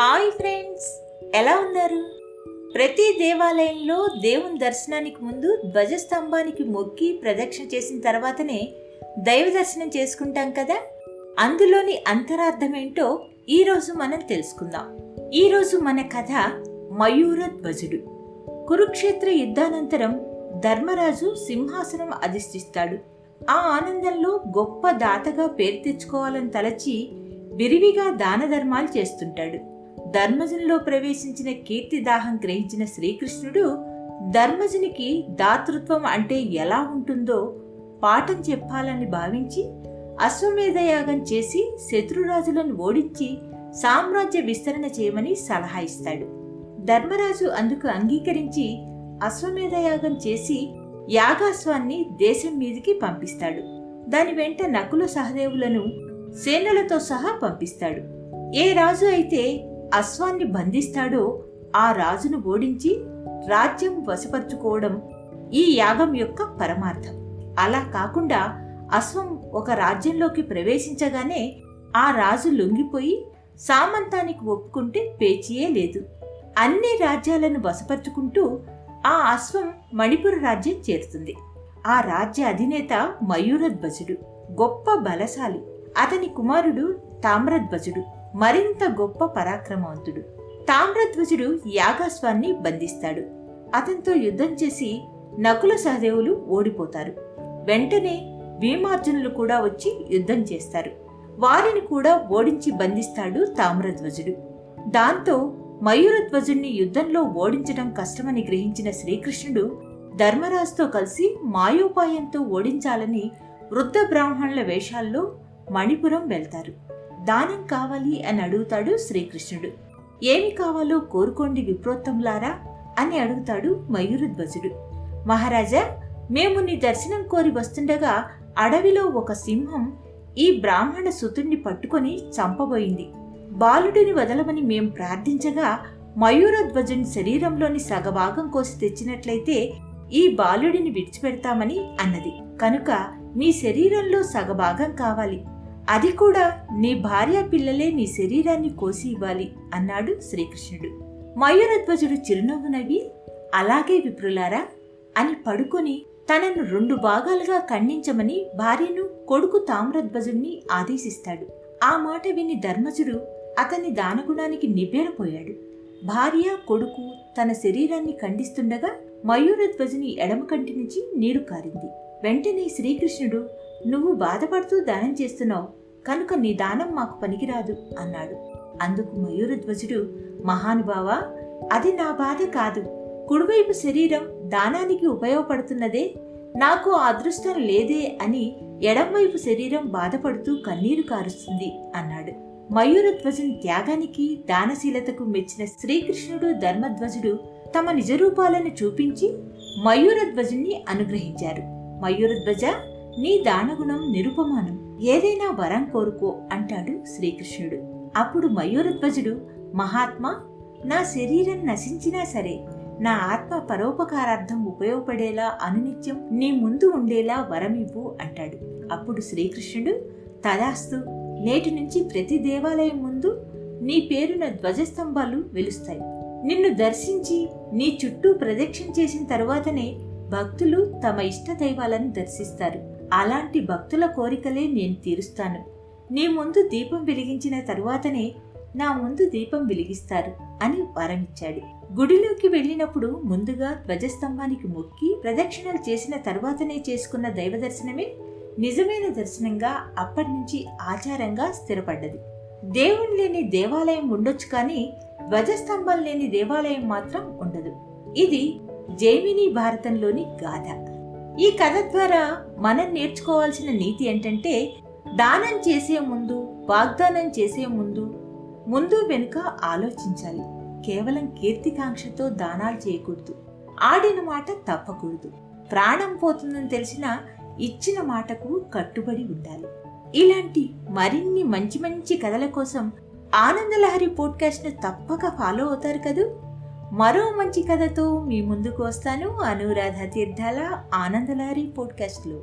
Hi friends ఎలా ఉన్నారు? ప్రతి దేవాలయంలో దేవుని దర్శనానికి ముందు ధ్వజస్తంభానికి మొక్కి ప్రదక్షిణ చేసిన తర్వాతనే దైవ దర్శనం చేసుకుంటాం కదా? అందులోని అంతరార్థం ఏంటో ఈరోజు మనం తెలుసుకుందాం. ఈరోజు మన కథ మయూర ధ్వజుడు. కురుక్షేత్ర యుద్ధానంతరం ధర్మరాజు సింహాసనం అధిష్ఠిస్తాడు. ఆ ఆనందంలో గొప్ప దాతగా పేరు తెచ్చుకోవాలని తలచి విరివిగా దాన ధర్మాలు చేస్తుంటాడు. ధర్మజునిలో ప్రవేశించిన కీర్తి దాహం గ్రహించిన శ్రీకృష్ణుడు ధర్మజునికి దాతృత్వం అంటే ఎలా ఉంటుందో పాఠం చెప్పాలని భావించి అశ్వమేధయాగం చేసి శత్రురాజులను ఓడించి సామ్రాజ్య విస్తరణ చేయమని సలహా ఇస్తాడు. ధర్మరాజు అందుకు అంగీకరించి అశ్వమేధయాగం చేసి యాగాశ్వాన్ని దేశం మీదికి పంపిస్తాడు. దాని వెంట నకుల సహదేవులను సేనలతో సహా పంపిస్తాడు. ఏ రాజు అయితే అశ్వాన్ని బంధిస్తాడో ఆ రాజును ఓడించి రాజ్యం వశపరుచుకోవడం ఈ యాగం యొక్క పరమార్థం. అలా కాకుండా అశ్వం ఒక రాజ్యంలోకి ప్రవేశించగానే ఆ రాజు లొంగిపోయి సామంతానికి ఒప్పుకుంటే పేచీయే లేదు. అన్ని రాజ్యాలను వశపరుచుకుంటూ ఆ అశ్వం మణిపుర రాజ్యం చేరుతుంది. ఆ రాజ్య అధినేత మయూరధ్వజుడు గొప్ప బలశాలి. అతని కుమారుడు తామ్రధ్వజుడు. మరింత గొప్ప పరాక్రమవంతుడు. తామ్రధ్వజుడు యాగాస్వాన్ని బంధిస్తాడు. అతనితో యుద్ధం చేసి నకుల సహదేవులు ఓడిపోతారు. వెంటనే భీమార్జునులు కూడా వచ్చి యుద్ధం చేస్తారు. వారిని కూడా ఓడించి బంధిస్తాడు తామ్రధ్వజుడు. దాంతో మయూరధ్వజుణ్ణి యుద్ధంలో ఓడించడం కష్టమని గ్రహించిన శ్రీకృష్ణుడు ధర్మరాజుతో కలిసి మాయోపాయంతో ఓడించాలని వృద్ధ బ్రాహ్మణుల వేషాల్లో మణిపురం వెళ్తారు. దానం కావాలి అని అడుగుతాడు శ్రీకృష్ణుడు. ఏమి కావాలో కోరుకోండి విప్రోత్తంలారా అని అడుగుతాడు మయూరధ్వజుడు. మహారాజా మేము నీ దర్శనం కోరి వస్తుండగా అడవిలో ఒక సింహం ఈ బ్రాహ్మణ సుతుణ్ణి పట్టుకొని చంపబోయింది. బాలుడిని వదలమని మేం ప్రార్థించగా మయూరధ్వజుని శరీరంలోని సగభాగం కోసి తెచ్చినట్లయితే ఈ బాలుడిని విడిచిపెడతామని అన్నది. కనుక మీ శరీరంలో సగభాగం కావాలి. అది కూడా నీ భార్య పిల్లలే నీ శరీరాన్ని కోసి ఇవ్వాలి అన్నాడు శ్రీకృష్ణుడు. మయూరధ్వజుడు చిరునవ్వు నవ్వి అలాగే విప్రులారా అని పడుకొని తనను రెండు భాగాలుగా ఖండించమని భార్యను కొడుకు తామ్రధ్వజుణ్ణి ఆదేశిస్తాడు. ఆ మాట విని ధర్మజుడు అతని దానగుణానికి నిబ్బేరపోయాడు. భార్య కొడుకు తన శరీరాన్ని ఖండిస్తుండగా మయూరధ్వజుని ఎడమ కంటి నుంచి నీరు కారింది. వెంటనే శ్రీకృష్ణుడు నువ్వు బాధపడుతూ దానం చేస్తున్నావు. కనుక నీ దానం మాకు పనికిరాదు అన్నాడు. అందుకు మయూరధ్వజుడు మహానుభావా అది నా బాధ కాదు. కుడివైపు శరీరం దానానికి ఉపయోగపడుతున్నదే. నాకు అదృష్టం లేదే అని ఎడంవైపు శరీరం బాధపడుతూ కన్నీరు కారుస్తుంది అన్నాడు. మయూరధ్వజుని త్యాగానికి దానశీలతకు మెచ్చిన శ్రీకృష్ణుడు ధర్మధ్వజుడు తమ నిజరూపాలను చూపించి మయూరధ్వజుని అనుగ్రహించారు. మయూరధ్వజ నీ దానగుణం నిరుపమానం. ఏదైనా వరం కోరుకో అంటాడు శ్రీకృష్ణుడు. అప్పుడు మయూరధ్వజుడు మహాత్మా నా శరీరం నశించినా సరే నా ఆత్మ పరోపకారార్థం ఉపయోగపడేలా అనునిత్యం నీ ముందు ఉండేలా వరమివ్వు అంటాడు. అప్పుడు శ్రీకృష్ణుడు తదాస్తు నేటి నుంచి ప్రతి దేవాలయం ముందు నీ పేరున ధ్వజస్తంభాలు వెలుస్తాయి. నిన్ను దర్శించి నీ చుట్టూ ప్రదక్షిణ చేసిన తరువాతనే భక్తులు తమ ఇష్ట దైవాలను దర్శిస్తారు. అలాంటి భక్తుల కోరికలే నేను తీరుస్తాను. నీ ముందు దీపం వెలిగించిన తరువాతనే నా ముందు దీపం వెలిగిస్తారు అని వరమిచ్చాడు. గుడిలోకి వెళ్ళినప్పుడు ముందుగా ధ్వజస్తంభానికి మొక్కి ప్రదక్షిణలు చేసిన తరువాతనే చేసుకున్న దైవ దర్శనమే నిజమైన దర్శనంగా అప్పటి నుంచి ఆచారంగా స్థిరపడ్డది. దేవుని లేని దేవాలయం ఉండొచ్చు కానీ ధ్వజస్తంభం లేని దేవాలయం మాత్రం ఉండదు. ఇది జైమిని భారతంలోని గాథ. ఈ కథ ద్వారా మనం నేర్చుకోవాల్సిన నీతి ఏంటంటే దానం చేసే ముందు వాగ్దానం చేసే ముందు ముందు వెనుక ఆలోచించాలి. కేవలం కీర్తికాంక్షతో దానాలు చేయకూడదు. ఆడిన మాట తప్పకూడదు. ప్రాణం పోతుందని తెలిసిన ఇచ్చిన మాటకు కట్టుబడి ఉండాలి. ఇలాంటి మరిన్ని మంచి మంచి కథల కోసం ఆనందలహరి పోడ్కాస్ట్ను తప్పక ఫాలో అవుతారు కదూ? మరో మంచి కథతో మీ ముందుకు వస్తాను. అనురాధ తీర్థాల ఆనందలారి పోడ్కాస్ట్లో.